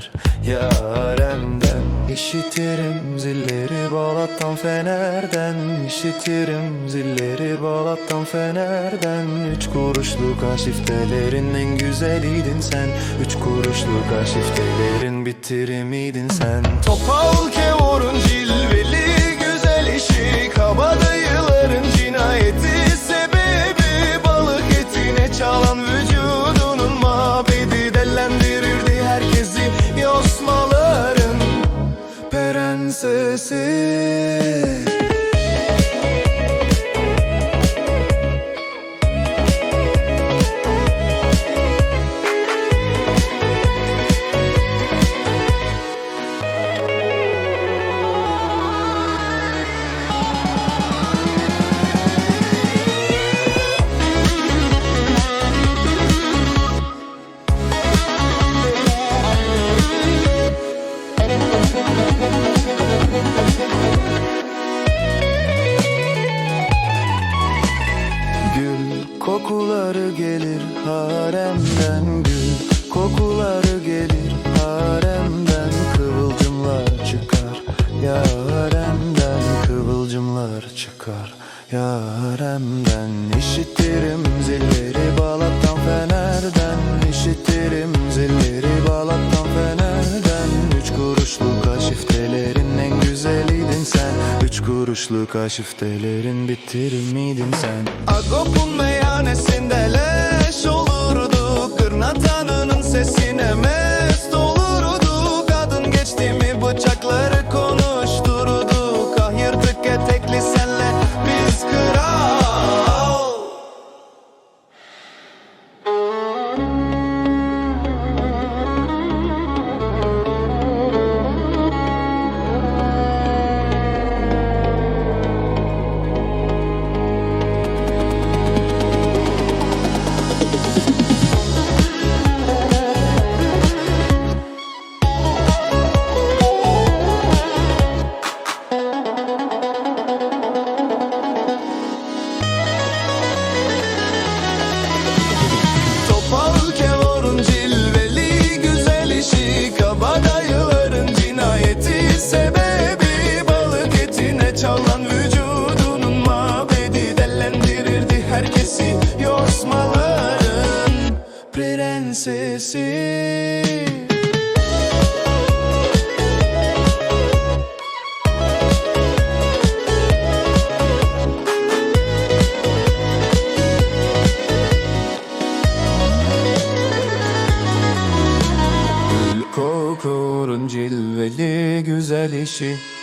çıkar yaremden İşitirim zilleri Balat'tan Fener'den İşitirim zilleri Balat'tan Fener'den. Üç kuruşluk arşiftelerin en güzeliydin sen. Üç kuruşluk arşiftelerin bitirimiydin sen. Topal Kevor'un see kokuları gelir haremden Gül. Kokuları gelir haremden Kıvılcımlar çıkar. Yaremden Kıvılcımlar çıkar. Yaremden İşitirim zilleri Balat'tan Fener'den İşitirim zilleri Balat'tan Fener'den Üç kuruşluk aşiftelerin en güzeliydin sen. Üç kuruşluk aşiftelerin bitirimiydin sen. Agop'un meyhanesinde leş Gül kokurun cilveli güzel işi